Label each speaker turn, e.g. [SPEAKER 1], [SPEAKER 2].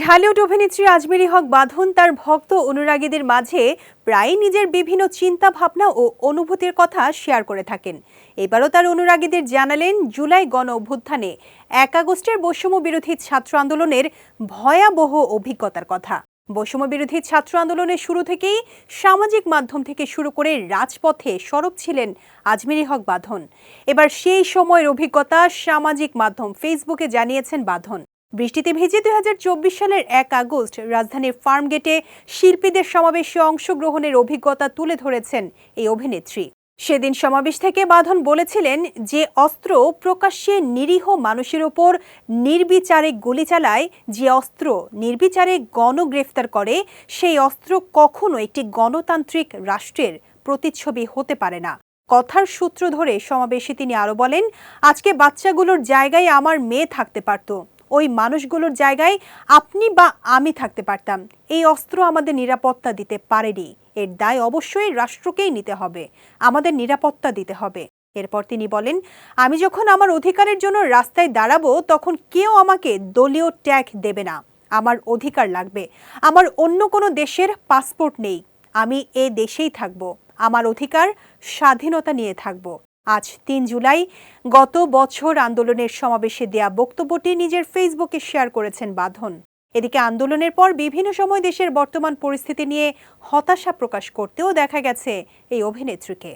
[SPEAKER 1] ঢালিউড অভিনেত্রী আজমেরি হক বাঁধন তার ভক্ত অনুরাগীদের মাঝে প্রায়ই নিজের বিভিন্ন চিন্তা ভাবনা ও অনুভূতির কথা শেয়ার করে থাকেন। এবারও তার অনুরাগীদের জানালেন জুলাই গণ অভ্যুত্থানে এক আগস্টের বৈষম্য বিরোধী ছাত্র আন্দোলনের ভয়াবহ অভিজ্ঞতার কথা। বৈষম্য বিরোধী ছাত্র আন্দোলনের শুরু থেকেই সামাজিক মাধ্যম থেকে শুরু করে রাজপথে সরব ছিলেন আজমেরি হক বাঁধন। এবার সেই সময়ের অভিজ্ঞতা সামাজিক মাধ্যম ফেসবুকে জানিয়েছেন বাঁধন। বৃষ্টিতে ভিজে দুই হাজার চব্বিশ সালের এক আগস্ট রাজধানীর ফার্মগেটে শিল্পীদের সমাবেশে অংশগ্রহণের অভিজ্ঞতা তুলে ধরেছেন এই অভিনেত্রী। সেদিন সমাবেশ থেকে বাঁধন বলেছিলেন যে অস্ত্র প্রকাশ্যে নিরীহ মানুষের ওপর নির্বিচারে গুলি চালায়, যে অস্ত্র নির্বিচারে গণগ্রেফতার করে, সেই অস্ত্র কখনো একটি গণতান্ত্রিক রাষ্ট্রের প্রতিচ্ছবি হতে পারে না। কথার সূত্র ধরে সমাবেশে তিনি আরও বলেন, আজকে বাচ্চাগুলোর জায়গায় আমার মেয়ে থাকতে পারত। ওই মানুষগুলোর জায়গায় আপনি বা আমি থাকতে পারতাম। এই অস্ত্র আমাদের নিরাপত্তা দিতে পারেনি। এর দায় অবশ্যই রাষ্ট্রকেই নিতে হবে। আমাদের নিরাপত্তা দিতে হবে। এরপর তিনি বলেন, আমি যখন আমার অধিকারের জন্য রাস্তায় দাঁড়াবো, তখন কেউ আমাকে দলীয় ট্যাগ দেবে না। আমার অধিকার লাগবে। আমার অন্য কোনো দেশের পাসপোর্ট নেই। আমি এ দেশেই থাকব। আমার অধিকার স্বাধীনতা নিয়ে থাকব। আজ তিন জুলাই। গত বছর আন্দোলনের সমাবেশে দেয়া বক্তব্যটি নিজের ফেসবুকে শেয়ার করেছেন বাঁধন। এদিকে আন্দোলনের পর বিভিন্ন সময় দেশের বর্তমান পরিস্থিতি নিয়ে হতাশা প্রকাশ করতেও দেখা গেছে এই অভিনেত্রীকে।